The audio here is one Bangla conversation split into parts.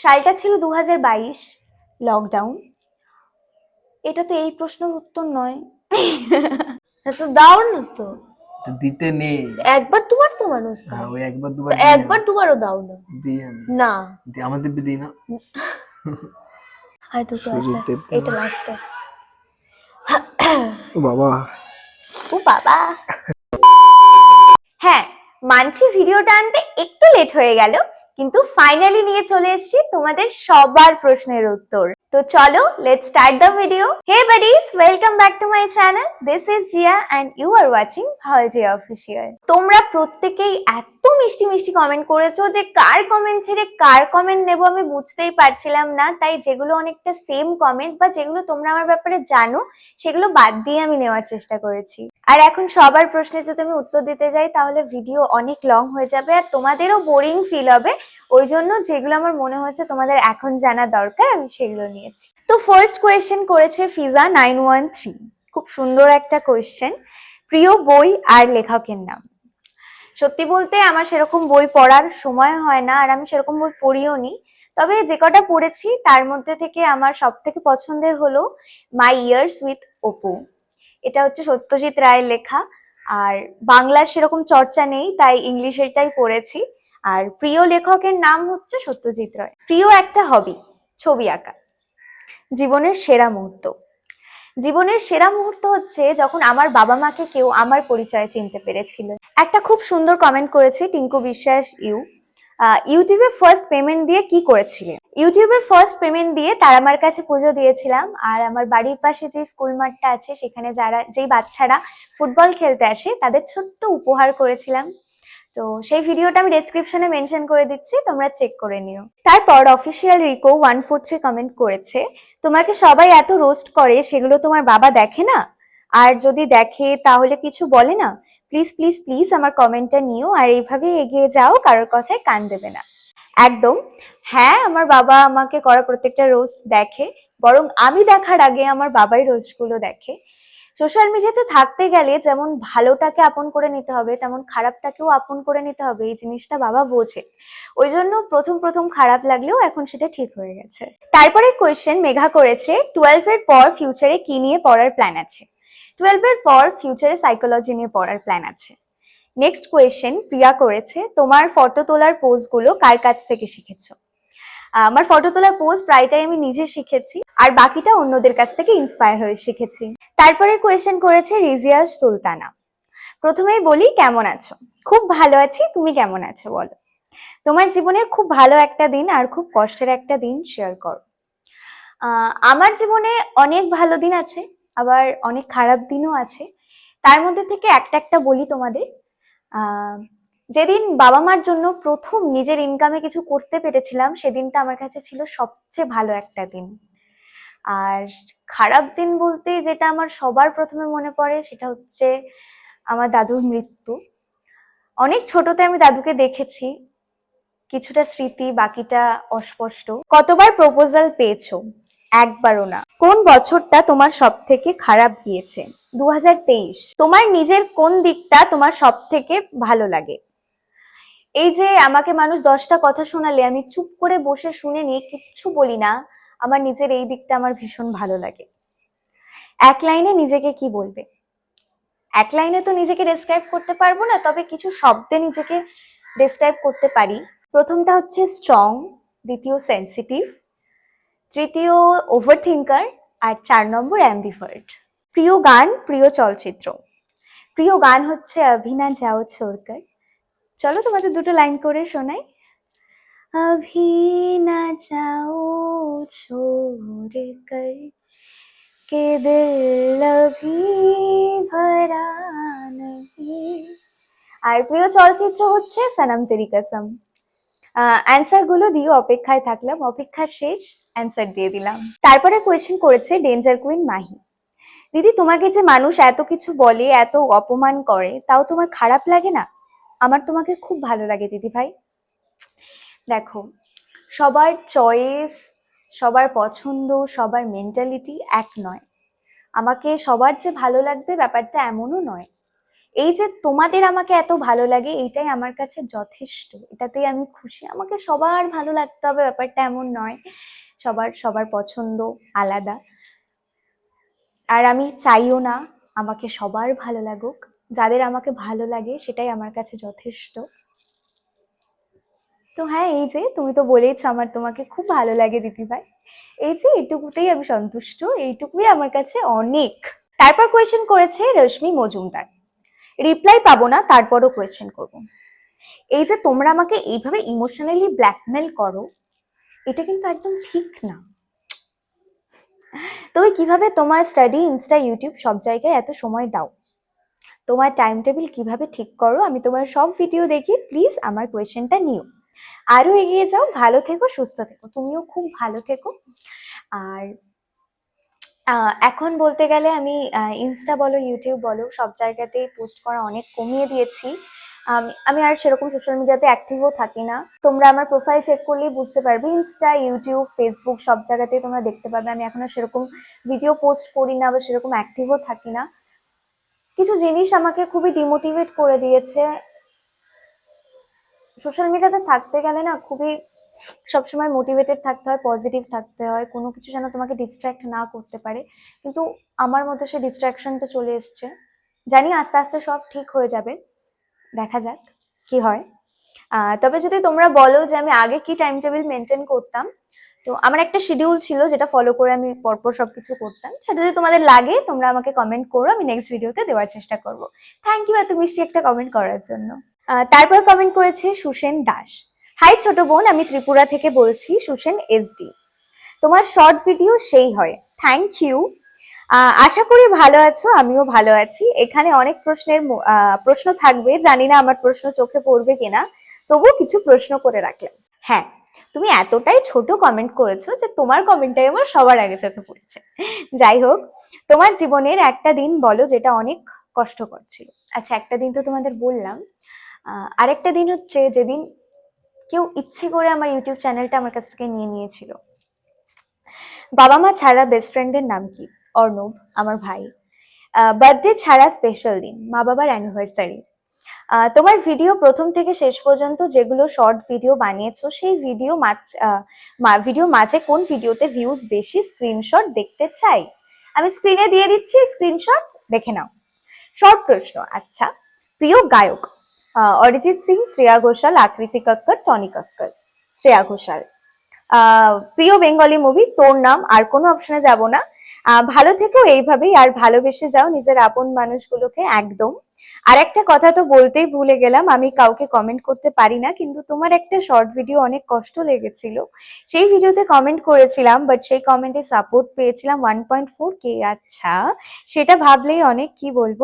সালটা ছিল দু হাজার বাইশ লকডাউন এটা তো এই প্রশ্নের উত্তর নয়। তো দাও না তো দিতে নেই। একবার দুবার তো মানুষ হ্যাঁ ওই একবার দুবার একবার দুবারও দাও না। না। আমার দিই না। আর দুটো আছে। এটা লাস্টে ও বাবা। ও বাবা। হ্যাঁ মানছি ভিডিওটা আনতে একটু লেট হয়ে গেল। কিন্তু ফাইনালি নিয়ে চলে এসেছি তোমাদের সবার প্রশ্নের উত্তর। তো চলো let start the video hey buddies welcome back to my channel this is Jia and you are watching ভালো জিয়া অফিসিয়াল তোমরা প্রত্যেকেই এত মিষ্টি মিষ্টি কমেন্ট করেছ যে কার কমেন্ট ছেড়ে কার কমেন্ট নেব আমি বুঝতেই পারছিলাম না। তাই যেগুলো অনেকটা সেম কমেন্ট বা যেগুলো তোমরা আমার ব্যাপারে জানো, সেগুলো বাদ দিয়ে আমি নেওয়ার চেষ্টা করেছি। আর এখন সবার প্রশ্নের যদি আমি উত্তর দিতে যাই, তাহলে ভিডিও অনেক লং হয়ে যাবে আর তোমাদেরও বোরিং ফিল হবে। ওই জন্য যেগুলো আমার মনে হচ্ছে তোমাদের এখন জানা দরকার, আমি সেগুলো নিয়েছি। তো ফার্স্ট কোয়েশ্চেন করেছে ফিজা নাইন ওয়ান থ্রি খুব সুন্দর একটা কোয়েশ্চেন প্রিয় বই আর লেখকের নাম। সত্যি বলতে আমার সেরকম বই পড়ার সময় হয় না, আর আমি সেরকম বই পড়িও নি। তবে যে কটা পড়েছি, তার মধ্যে থেকে আমার সব থেকে পছন্দের হলো মাই ইয়ার্স উইথ অপু এটা হচ্ছে সত্যজিৎ রায়ের লেখা, আর বাংলার সেরকম চর্চা নেই, তাই ইংলিশেরটাই পড়েছি। আর প্রিয় লেখকের নাম হচ্ছে সত্যজিৎ রায়। প্রিয় একটা হবি ছবি আঁকা। জীবনের সেরা মুহূর্ত। জীবনের সেরা মুহূর্ত হচ্ছে যখন আমার বাবা মাকে কেউ আমার পরিচয় চিনতে পেরেছিল। একটা খুব সুন্দর কমেন্ট করেছে টিঙ্কু বিশ্বাস ইউ। ইউটিউবে ফার্স্ট পেমেন্ট দিয়ে কি করেছিলে ইউটিউবের ফার্স্ট পেমেন্ট দিয়ে তারামার কাছে পুজো দিয়েছিলাম আর আমার বাড়ির পাশে যে স্কুল মাঠটা আছে সেখানে যারা, যেই বাচ্চারা ফুটবল খেলতে আসে তাদের ছোট্ট উপহার করেছিলাম। তো সেই ভিডিওটা আমি ডেসক্রিপশনে মেনশন করে দিচ্ছি, তোমরা চেক করে নিও। তারপর official Rico one four three comment করেছে, তোমাকে সবাই এত রোস্ট করে, সেগুলো তোমার বাবা দেখে না? আর যদি দেখে, তাহলে কিছু বলে না? প্লিজ প্লিজ প্লিজ আমার কমেন্টটা নিও, আর এইভাবে এগিয়ে যাও, কারোর কথায় কান দেবে না। একদম হ্যাঁ আমার বাবা আমাকে করা প্রত্যেকটা রোস্ট দেখে, বরং আমি দেখার আগে আমার বাবাই রোস্টগুলো দেখে। সোশ্যাল মিডিয়াতে থাকতে গেলে যেমন ভালোটাকে আপন করে নিতে হবে, তেমন খারাপটাকেও আপন করে নিতে হবে, এই জিনিসটা বাবা বোঝে। ওই জন্য প্রথম প্রথম খারাপ লাগলেও এখন সেটা ঠিক হয়ে গেছে। তারপরে কোয়েশ্চেন মেঘা করেছে টুয়েলভের পর ফিউচারে কি নিয়ে পড়ার প্ল্যান আছে? টুয়েলভের পর ফিউচারে সাইকোলজি নিয়ে পড়ার প্ল্যান আছে। নেক্সট কোয়েশ্চেন প্রিয়া করেছে, তোমার ফটো তোলার পোজগুলো কার কাছ থেকে শিখেছো? আমার ফটো তোলার পোজ প্রায়টাই আমি নিজে শিখেছি, আর বাকিটা অন্যদের কাছ থেকে ইন্সপায়ার হয়ে শিখেছি। তারপরে কোয়েশ্চেন করেছে রিজিয়া সুলতানা। প্রথমেই বলি, কেমন আছো? খুব ভালো আছি, তুমি কেমন আছো বলো? তোমার জীবনের খুব ভালো একটা দিন আর খুব কষ্টের একটা দিন শেয়ার করো। আমার জীবনে অনেক ভালো দিন আছে, আবার অনেক খারাপ দিনও আছে। তার মধ্যে থেকে একটা একটা বলি তোমাদের। যেদিন বাবা মার জন্য প্রথম নিজের ইনকামে কিছু করতে পেরেছিলাম, সেদিনটা আমার কাছে ছিল সবচেয়ে ভালো একটা দিন। আর খারাপ দিন বলতে যেটা আমার সবার প্রথমে মনে পড়ে, সেটা হচ্ছে আমার দাদুর মৃত্যু। অনেক ছোটতে আমি দাদুকে দেখেছি, কিছুটা স্মৃতি, বাকিটা অস্পষ্ট। কতবার প্রপোজাল পেয়েছ? একবারও না। কোন বছরটা তোমার সব থেকে খারাপ গিয়েছে? দু হাজার তেইশ। তোমার নিজের কোন দিকটা তোমার সব থেকে ভালো লাগে? এই যে আমাকে মানুষ দশটা কথা শোনালে, আমি চুপ করে বসে শুনে নিয়ে কিচ্ছু বলি না, আমার নিজের এই দিকটা আমার ভীষণ ভালো লাগে। এক লাইনে নিজেকে কি বলবে? এক লাইনে তো নিজেকে ডেসক্রাইব করতে পারব না, তবে কিছু শব্দে নিজেকে ডেসক্রাইব করতে পারি। প্রথমটা হচ্ছে স্ট্রং দ্বিতীয় সেন্সিটিভ তৃতীয় ওভার থিঙ্কার আর চার নম্বর অ্যাম্বিভার্ট প্রিয় গান, প্রিয় চলচ্চিত্র। প্রিয় গান হচ্ছে অভিনা যাও ছোড়কর চলো তোমাদের দুটো লাইন করে শোনাই अभी न जाओ छोड़ कर के दिल अभी भरा नहीं আর প্রিয় চলচ্চিত্র হচ্ছে সনম তেরি কসম অ্যান্সার গুলো দিয়ে অপেক্ষায় থাকলাম অপেক্ষার শেষ অ্যান্সার দিয়ে দিলাম তারপরে কোয়েশ্চেন করেছে ডেঞ্জার কুইন মাহি দিদি তোমাকে যে মানুষ এত কিছু বলে এত অপমান করে তাও তোমার খারাপ লাগে না আমার তোমাকে খুব ভালো লাগে, দিদি ভাই। দেখো, সবার চয়েস সবার পছন্দ, সবার মেন্টালিটি এক নয়। আমাকে সবার যে ভালো লাগবে ব্যাপারটা এমনও নয়। এই যে তোমাদের আমাকে এত ভালো লাগে, এইটাই আমার কাছে যথেষ্ট। এটাতেই আমি খুশি। আমাকে সবার ভালো লাগতে হবে, ব্যাপারটা এমন নয়। সবার সবার পছন্দ আলাদা। আর আমি চাইও না আমাকে সবার ভালো লাগুক। যাদের আমাকে ভালো লাগে সেটাই আমার কাছে যথেষ্ট। তো হ্যাঁ এই যে তুমি তো বলেইছো আমার তোমাকে খুব ভালো লাগে দিদিভাই। এই যে এইটুকুতেই আমি সন্তুষ্ট, এইটুকুই আমার কাছে অনেক। তারপর কোয়েশ্চেন করেছে রশ্মি মজুমদার। রিপ্লাই পাবো না, তারপরও কোয়েশ্চেন করব। এই যে তোমরা আমাকে এইভাবে ইমোশনালি ব্ল্যাকমেল করো, এটা কিন্তু একদম ঠিক না। তুমি কীভাবে তোমার স্টাডি ইনস্টা ইউটিউব সব জায়গায় এত সময় দাও? তোমার টাইম টেবিল কীভাবে ঠিক করো, আমি তোমার সব ভিডিও দেখি প্লিজ আমার কোয়েশ্চেনটা নিও। আরও এগিয়ে যাও, ভালো থেকো, সুস্থ থেকো। তুমিও খুব ভালো থেকো। আর এখন বলতে গেলে আমি ইনস্টা বলো ইউটিউব বলো, সব জায়গাতেই পোস্ট করা অনেক কমিয়ে দিয়েছি। আমি আর সেরকম সোশ্যাল মিডিয়াতে অ্যাক্টিভও থাকি না। তোমরা আমার প্রোফাইল চেক করলেই বুঝতে পারবে ইনস্টা ইউটিউব ফেসবুক সব জায়গাতেই তোমরা দেখতে পাবে। আমি এখন আর সেরকম ভিডিও পোস্ট করি না বা সেরকম অ্যাক্টিভও থাকি না। কিছু জিনিস আমাকে খুবই ডিমোটিভেট করে দিয়েছে। সোশ্যাল মিডিয়াতে থাকতে গেলে না খুবই সবসময় মোটিভেটেড থাকতে হয় পজিটিভ থাকতে হয়, কোনো কিছু যেন তোমাকে ডিস্ট্র্যাক্ট না করতে পারে। কিন্তু আমার মধ্যে সেই ডিস্ট্র্যাকশনটা চলে এসছে। জানি আস্তে আস্তে সব ঠিক হয়ে যাবে, দেখা যাক কি হয়। তবে যদি তোমরা বলো যে আমি আগে কি টাইম টেবিল মেনটেন করতাম তো আমার একটা শিডিউল ছিল যেটা ফলো করে আমি পরপর সবকিছু করতাম। সেটা যদি তোমাদের লাগে, তোমরা আমাকে কমেন্ট করো, আমি নেক্সট ভিডিওতে দেওয়ার চেষ্টা করব। থ্যাংক ইউ এত মিষ্টি একটা কমেন্ট করার জন্য। তারপর কমেন্ট করেছে সুসেন দাস। হাই ছোট বোন, আমি ত্রিপুরা থেকে বলছি সুসেন এসডি তোমার শর্ট ভিডিও সেই হয়। থ্যাংক ইউ আশা করি ভালো আছো, আমিও ভালো আছি। এখানে অনেক প্রশ্নের প্রশ্ন থাকবে। জানি না আমার প্রশ্ন চোখে পড়বে কিনা, তবুও কিছু প্রশ্ন করে রাখলাম। হ্যাঁ তুমি এতটাই ছোট কমেন্ট করেছ যে তোমার কমেন্টটাই আমার সবার আগে চোখে পড়েছে। যাই হোক, তোমার জীবনের একটা দিন বলো যেটা অনেক কষ্টকর ছিল। আচ্ছা একটা দিন তো তোমাদের বললাম। আরেকটা দিন হচ্ছে যেদিন কেউ ইচ্ছে করে আমার ইউটিউব চ্যানেলটা আমার কাছ থেকে নিয়ে নিয়েছিল। বাবা মা ছাড়া বেস্ট ফ্রেন্ডের নাম কি? অর্ণব, আমার ভাই। বার্থডে ছাড়া স্পেশাল দিন মা বাবার অ্যানিভার্সারি তোমার ভিডিও প্রথম থেকে শেষ পর্যন্ত যেগুলো শর্ট ভিডিও বানিয়েছো, সেই ভিডিও ভিডিও মাঝে কোন ভিডিওতে ভিউজ বেশি স্ক্রিনশট দেখতে চাই? আমি স্ক্রিনে দিয়ে দিচ্ছি স্ক্রিনশট দেখে নাও। শর্ট প্রশ্ন আচ্ছা। প্রিয় গায়ক অরিজিৎ সিং, শ্রেয়া ঘোষাল, আকৃতি কক্কর, টনি কক্কর। শ্রেয়া ঘোষাল। প্রিয় বেঙ্গলি মুভি তোর নাম আর কোনো অপশনে যাব না। ভালো থেকো এইভাবেই, আর ভালোবেসে যাও নিজের আপন মানুষগুলোকে একদম। আর একটা কথা তো বলতেই ভুলে গেলাম, আমি কাউকে কমেন্ট করতে পারি না, কিন্তু তোমার একটা শর্ট ভিডিও অনেক কষ্ট লেগেছিল। সেই ভিডিওতে কমেন্ট করেছিলাম বাট সেই কমেন্টে সাপোর্ট পেয়েছিলাম ওয়ান পয়েন্ট ফোর কে আচ্ছা। সেটা ভাবলেই অনেক, কি বলব?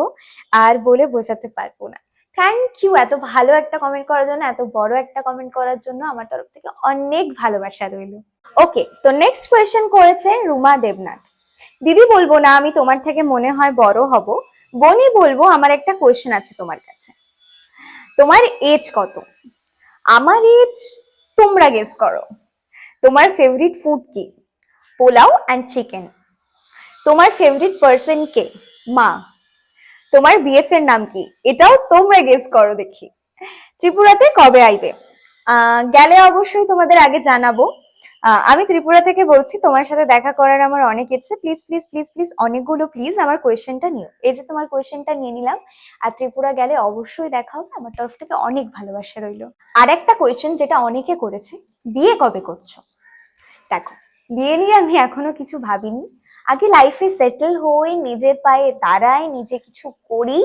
আর বলে বোঝাতে পারব না। থ্যাংক ইউ এত ভালো একটা কমেন্ট করার জন্য, এত বড় একটা কমেন্ট করার জন্য আমার তরফ থেকে অনেক ভালোবাসা রইল। ওকে তো নেক্সট কোয়েশ্চেন করেছে রুমা দেবনাথ। দিদি, বলব না, আমি তোমার থেকে মনে হয় বড় হব। বনি, বলব আমার একটা কোয়েশ্চেন আছে তোমার কাছে। তোমার এজ কত? আমার এজ তোমরা গেস করো। তোমার ফেভারিট ফুড কি? পোলাও অ্যান্ড চিকেন তোমার ফেভারিট পার্সন কে? মা। তোমার বিএফ এর নাম কি? এটাও তোমরা গেস করো দেখি। ত্রিপুরাতে কবে আইবে? গেলে অবশ্যই তোমাদের আগে জানাব। আমি ত্রিপুরা থেকে বলছি, তোমার সাথে দেখা করার আমার অনেক ইচ্ছে। প্লিজ প্লিজ প্লিজ প্লিজ অনেকগুলো প্লিজ আমার কোয়েশ্চেনটা নিও। এই যে তোমার কোয়েশ্চেনটা নিয়ে নিলাম, আর ত্রিপুরা গেলে অবশ্যই দেখা হবে। আমার তরফ থেকে অনেক ভালোবাসা রইল। আর একটা কোয়েশ্চেন যেটা অনেকে করেছে, বিয়ে কবে করছ? দেখো, বিয়ে নিয়ে আমি এখনও কিছু ভাবিনি। আগে লাইফে সেটেল হই, নিজের পায়ে দাঁড়াই, নিজে কিছু করি।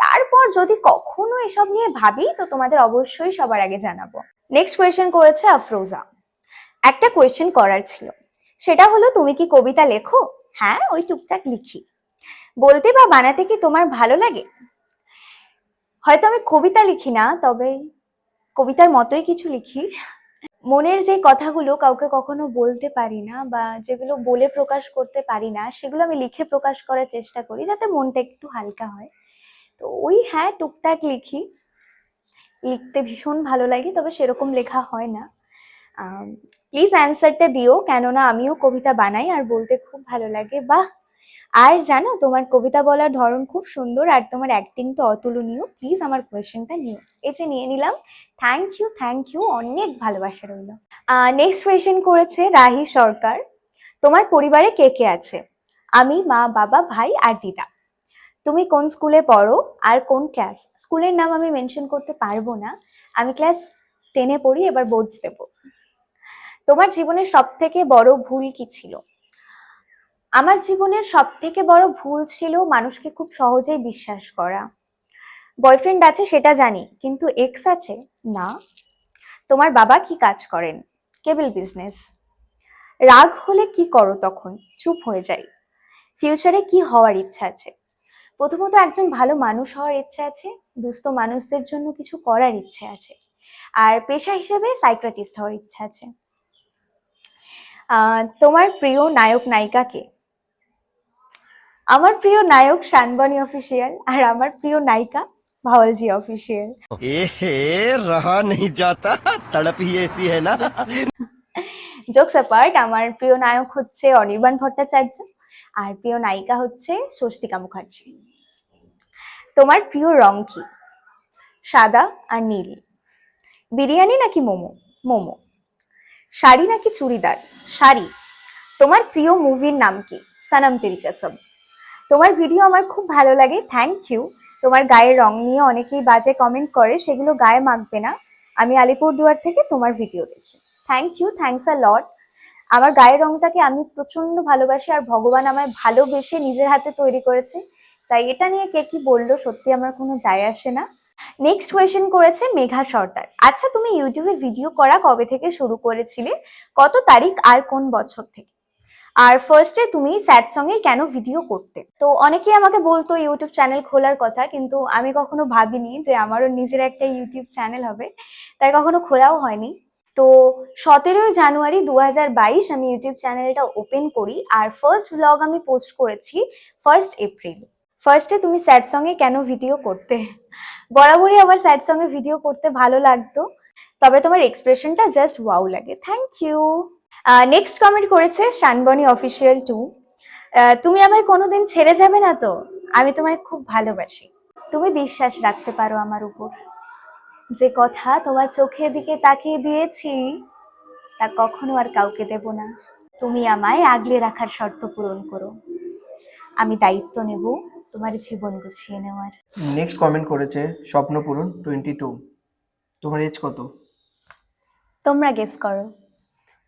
তারপর যদি কখনো এসব নিয়ে ভাবি, তো তোমাদের অবশ্যই সবার আগে জানাব। নেক্সট কোয়েশ্চেন করেছে আফরোজা। একটা কোয়েশ্চেন করার ছিল। সেটা হলো, তুমি কি কবিতা লেখো? হ্যাঁ ওই টুকটাক লিখি। বলতে বা বানাতে কি তোমার ভালো লাগে? হয়তো আমি কবিতা লিখি না, তবে কবিতার মতোই কিছু লিখি। মনের যে কথাগুলো কাউকে কখনো বলতে পারি না, বা যেগুলো বলে প্রকাশ করতে পারি না, সেগুলো আমি লিখে প্রকাশ করার চেষ্টা করি, যাতে মনটা একটু হালকা হয়। তো ওই হ্যাঁ টুকটাক লিখি। লিখতে ভীষণ ভালো লাগে, তবে সেরকম লেখা হয় না। প্লিজ অ্যান্সারটা দিও, কেননা আমিও কবিতা বানাই আর বলতে খুব ভালো লাগে। বাহ! আর জানো, তোমার কবিতা বলার ধরন খুব সুন্দর আর তোমার অ্যাক্টিং তো অতুলনীয়। প্লিজ আমার কোয়েশ্চেনটা নিও। এই যে নিয়ে নিলাম। থ্যাংক ইউ থ্যাংক ইউ অনেক ভালোবাসা রইল। নেক্সট কোয়েশ্চেন করেছে রাহি সরকার। তোমার পরিবারে কে কে আছে? আমি, মা, বাবা, ভাই আর দিদা। তুমি কোন স্কুলে পড়ো আর কোন ক্লাস স্কুলের নাম আমি মেনশন করতে পারব না। আমি ক্লাস টেনে পড়ি, এবার বোর্ডস দেব। তোমার জীবনের সব থেকে বড় ভুল কি ছিল? আমার জীবনের সব থেকে বড় ভুল ছিল মানুষকে খুব সহজেই বিশ্বাস করা। বয়ফ্রেন্ড আছে সেটা জানি, কিন্তু এক্স আছে, না। তোমার বাবা কি কাজ করেন? কেবল বিজনেস রাগ হলে কি করো তখন? চুপ হয়ে যাই। ফিউচারে কি হওয়ার ইচ্ছা আছে? প্রথমত একজন ভালো মানুষ হওয়ার ইচ্ছা আছে, দুস্থ মানুষদের জন্য কিছু করার ইচ্ছে আছে। আর পেশা হিসেবে সাইক্রাটিস্ট হওয়ার ইচ্ছা আছে। তোমার প্রিয় নায়ক নায়িকা কে? আমার প্রিয় নায়ক শানবনি অফিসিয়াল আর আমার প্রিয় নায়িকা ভাওয়ালজি অফিসিয়াল এহে রহা নেই যাতা তড়প হি এসি হ্যায় না। জোকস অ্যাপার্ট আমার প্রিয় নায়ক হচ্ছে অনির্বাণ ভট্টাচার্য আর প্রিয় নায়িকা হচ্ছে স্বস্তিকা মুখার্জি। তোমার প্রিয় রং কি? সাদা আর নীল। বিরিয়ানি নাকি মোমো? মোমো। শাড়ি নাকি চুড়িদার? শাড়ি। তোমার প্রিয় মুভির নাম কি? সানাম তেরি তোমার ভিডিও আমার খুব ভালো লাগে থ্যাংক ইউ তোমার গায়ের রং নিয়ে অনেকেই বাজে কমেন্ট করে, সেগুলো গায়ে মাখবে না। আমি আলিপুরদুয়ার থেকে তোমার ভিডিও দেখি। Thank you thanks a lot আমার গায়ের রংটাকে আমি প্রচণ্ড ভালোবাসি আর ভগবান আমায় ভালোবেসে নিজের হাতে তৈরি করেছে। তাই এটা নিয়ে কে কি বলল সত্যি আমার কোনো যায় আসে না। নেক্সট কোয়েশ্চেন করেছে মেঘা সর্দার। আচ্ছা তুমি ইউটিউবে ভিডিও করা কবে থেকে শুরু করেছিলে? কত তারিখ আর কোন বছর থেকে? আর ফার্স্টে তুমি স্যাড সঙ্গে কেন ভিডিও করতে? তো অনেকেই আমাকে বলতো ইউটিউব চ্যানেল খোলার কথা। কিন্তু আমি কখনো ভাবিনি যে আমারও নিজের একটা ইউটিউব চ্যানেল হবে। তাই কখনো খোলাও হয়নি। তো সতেরোই জানুয়ারি দু আমি ইউটিউব চ্যানেলটা ওপেন করি। আর ফার্স্ট ব্লগ আমি পোস্ট করেছি ফার্স্ট এপ্রিল ফার্স্টে তুমি স্যাড সঙ্গে কেন ভিডিও করতে? বরাবরই আমার স্যাড সঙ্গে ভিডিও করতে ভালো লাগতো। তবে তোমার এক্সপ্রেশনটা জাস্ট ওয়াও লাগে। থ্যাংক ইউ নেক্সট কমেন্ট করেছে শানবনি অফিসিয়াল টু তুমি আমায় কোনোদিন ছেড়ে যাবে না তো? আমি তোমায় খুব ভালোবাসি। তুমি বিশ্বাস রাখতে পারো আমার উপর। যে কথা তোমার চোখের দিকে তাকিয়ে দিয়েছি, তা কখনো আর কাউকে দেব না। তুমি আমায় আগলে রাখার শর্ত পূরণ করো। আমি দায়িত্ব নেব। তোমার জীবন গুছিয়ে নেওয়ার। নেক্সট কমেন্ট করেছে স্বপ্ন পূরণ টোয়েন্টি টু তোমার এজ কত? তোমরা গেস করো।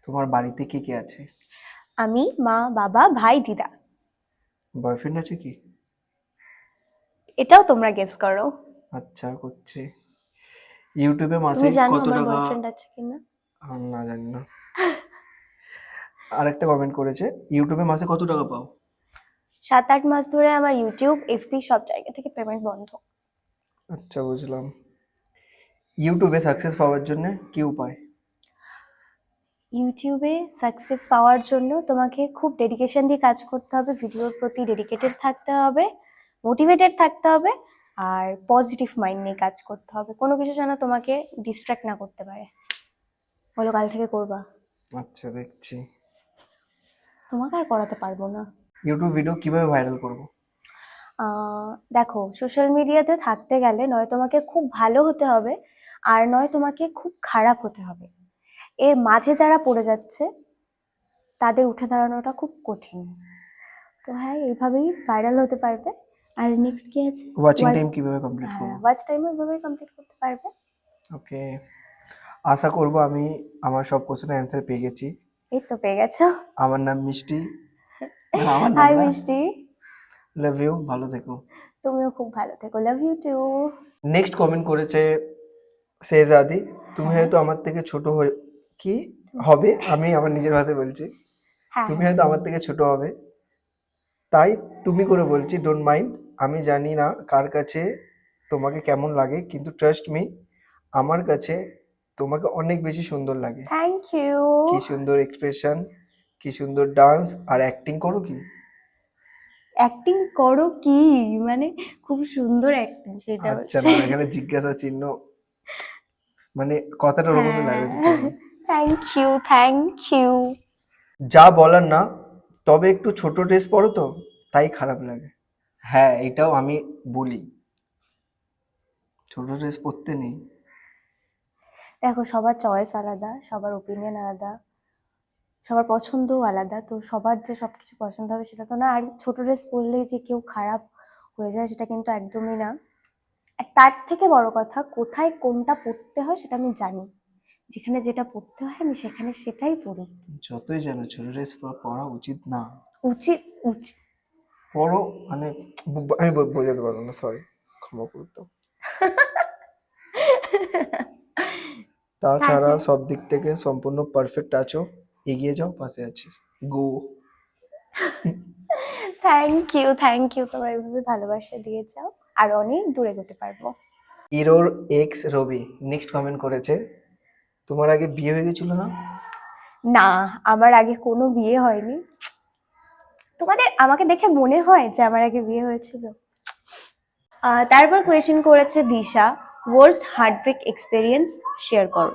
তোমার বাড়িতে কে কে আছে? আমি মা বাবা ভাই দিদা। বয়ফ্রেন্ড আছে কি? এটাও তোমরা গেস করো। আচ্ছা করছে। ইউটিউবে মাসে তুমি জানো কত আমার টাকা? বয়ফ্রেন্ড আছে কিনা? আহ, না জানি না। আরেকটা কমেন্ট করেছে ইউটিউবে মাসে কত টাকা পাও? সাত আট মাস ধরে আমার ইউটিউব এফবি সব জায়গা থেকে পেমেন্ট বন্ধ। আচ্ছা বুঝলাম। ইউটিউবে সাকসেস পাওয়ার জন্য কি উপায়? ইউটিউবে সাকসেস পাওয়ার জন্য তোমাকে খুব ডেডিকেশন দিয়ে কাজ করতে হবে ভিডিওর প্রতি ডেডিকেটেড থাকতে হবে মোটিভেটেড থাকতে হবে আর পজিটিভ মাইন্ড নিয়ে কাজ করতে হবে। কোনো কিছু যেন তোমাকে ডিস্ট্র্যাক্ট না করতে পারে। বলো কাল থেকে করবা? আচ্ছা দেখছি। তোমাকে আর করাতে পারব না। ইউটিউব ভিডিও কীভাবে ভাইরাল করব? দেখো সোশ্যাল মিডিয়াতে থাকতে গেলে নয় তোমাকে খুব ভালো হতে হবে আর নয় তোমাকে খুব খারাপ হতে হবে। এর মাঝে যারা পড়ে যাচ্ছে তাদের উঠে দাঁড়ানোটা খুব কঠিন। তো হ্যাঁ এইভাবেই ভাইরাল হতে পারবে। আর নেক্সট কি আছে? ওয়াচিং টাইম কীভাবে কমপ্লিট করব? ওয়াচ টাইমও এইভাবেই কমপ্লিট করতে পারবে। ওকে আশা করব আমি আমার সব কোশ্চেনের অ্যান্সার পেয়ে গেছি। এই তো পেয়ে গেছো। আমার নাম মিষ্টি। হাই মিষ্টি। লাভ ইউ ভালো থেকো। তুমিও খুব ভালো থেকো। Love you too next comment করেছে শেহজাদি। তুমি হ্যাঁ। হয়তো আমার থেকে ছোট হয়ে কি? হবে? আমি আমার নিজের ভাষায় বলছি। হ্যাঁ। তুমি হয়তো আমার থেকে ছোট হবে। তাই তুমি করে বলছি ডোন্ট মাইন্ড আমি জানি না কার কাছে তোমাকে কেমন লাগে কিন্তু ট্রাস্ট মি আমার কাছে তোমাকে অনেক বেশি সুন্দর লাগে। থ্যাংক ইউ কি সুন্দর এক্সপ্রেশন কি সুন্দর ডান্স আর অ্যাক্টিং করো কি? অ্যাক্টিং করো কি? মানে খুব সুন্দর অ্যাক্টিং সেটা আচ্ছা না এখানে জিজ্ঞাসা চিহ্ন মানে কথাটা। ওরকমই লাগে থ্যাংক ইউ থ্যাংক ইউ যা বলার না তবে একটু ছোট ড্রেস পরো তো তাই খারাপ লাগে। হ্যাঁ এটাও আমি বলি। ছোট ড্রেস পরতে নেই। দেখো সবার চয়েস আলাদা সবার ওপিনিয়ন আলাদা। সবার পছন্দও আলাদা। তো সবার যে সবকিছু পছন্দ হবে সেটা তো না। আর ছোট ড্রেস পরলেই যে কেউ খারাপ হয়ে যায় সেটা কিন্তু একদমই না। তার থেকে বড় কথা কোথায় কোনটা পড়তে হয় সেটা আমি জানি। যেখানে যেটা পড়তে হয় আমি সেখানে সেটাই পড়ি। যতই জানো ছোট ড্রেস পরা উচিত না। উচিত উচিত পরো মানে আমি বোঝাতে পারব না সরি ক্ষমা করতো তাছাড়া সব দিক থেকে সম্পূর্ণ পারফেক্ট আছো। এগিয়ে যাও পাশে আছি। Go thank you thank you তোমরা এভাবে ভালোবাসা দিয়ে যাও আর অনেক দূরে যেতে পারব। Error X Ravi next comment করেছে তোমার আগে বিয়ে হয়ে গেছিল না? না আমার আগে কোনো বিয়ে হয়নি। তোমাদের আমাকে দেখে মনে হয় যে আমার আগে বিয়ে হয়েছিল। তারপর কোয়েশ্চেন করেছে Disha worst heartbreak experience share করো।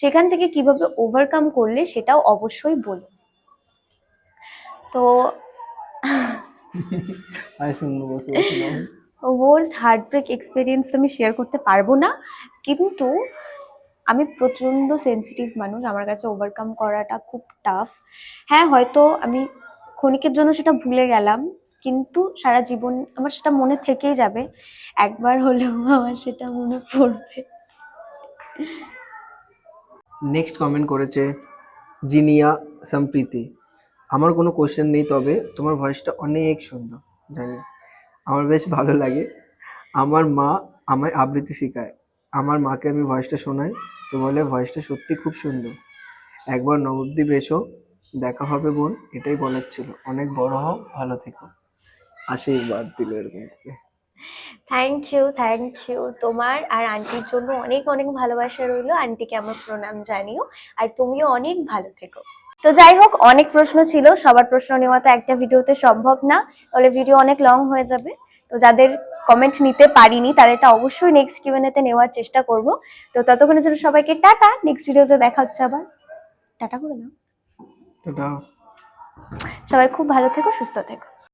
সেখান থেকে কীভাবে ওভারকাম করলে সেটাও অবশ্যই বলো। তো ওয়ার্স্ট হার্টব্রেক এক্সপিরিয়েন্স তো আমি শেয়ার করতে পারব না কিন্তু আমি প্রচণ্ড সেনসিটিভ মানুষ আমার কাছে ওভারকাম করাটা খুব টাফ হ্যাঁ হয়তো আমি ক্ষণিকের জন্য সেটা ভুলে গেলাম কিন্তু সারা জীবন আমার সেটা মনে থেকেই যাবে। একবার হলেও আমার সেটা মনে পড়বে। নেক্সট কমেন্ট করেছে, জিনিয়া, সম্প্রীতি। আমার কোনো কোশ্চেন নেই, তবে তোমার ভয়েসটা অনেক সুন্দর, জানি। আমার বেশ ভালো লাগে। আমার মা আমায় আবৃত্তি শেখায়। আমার মাকে আমি ভয়েসটা শোনাই, তো বলে ভয়েসটা সত্যি খুব সুন্দর। একবার নবদ্বীপ এসো, দেখা হবে বোন, এটাই বলার ছিল। অনেক বড় হও, ভালো থেকো। আশীর্বাদ দিল এরকম করে। থ্যাংক ইউ থ্যাংক ইউ তোমার আর আন্টির জন্য অনেক অনেক ভালোবাসা রইল। আন্টিকে আমার প্রণাম জানিও। আর তুমিও অনেক ভালো থেকো। তো যাই হোক অনেক প্রশ্ন ছিল। সবার প্রশ্ন নেওয়া তো একটা ভিডিওতে সম্ভব না। তাহলে ভিডিও অনেক লং হয়ে যাবে। তো যাদের কমেন্ট নিতে পারিনি তাদেরটা অবশ্যই নেক্সট কিউএনএতে নেওয়ার চেষ্টা করব। তো ততক্ষণের জন্য সবাইকে টাটা। নেক্সট ভিডিওতে দেখা হচ্ছে আবার। টাটা করে নাও। সবাই খুব ভালো থেকো সুস্থ থেকো।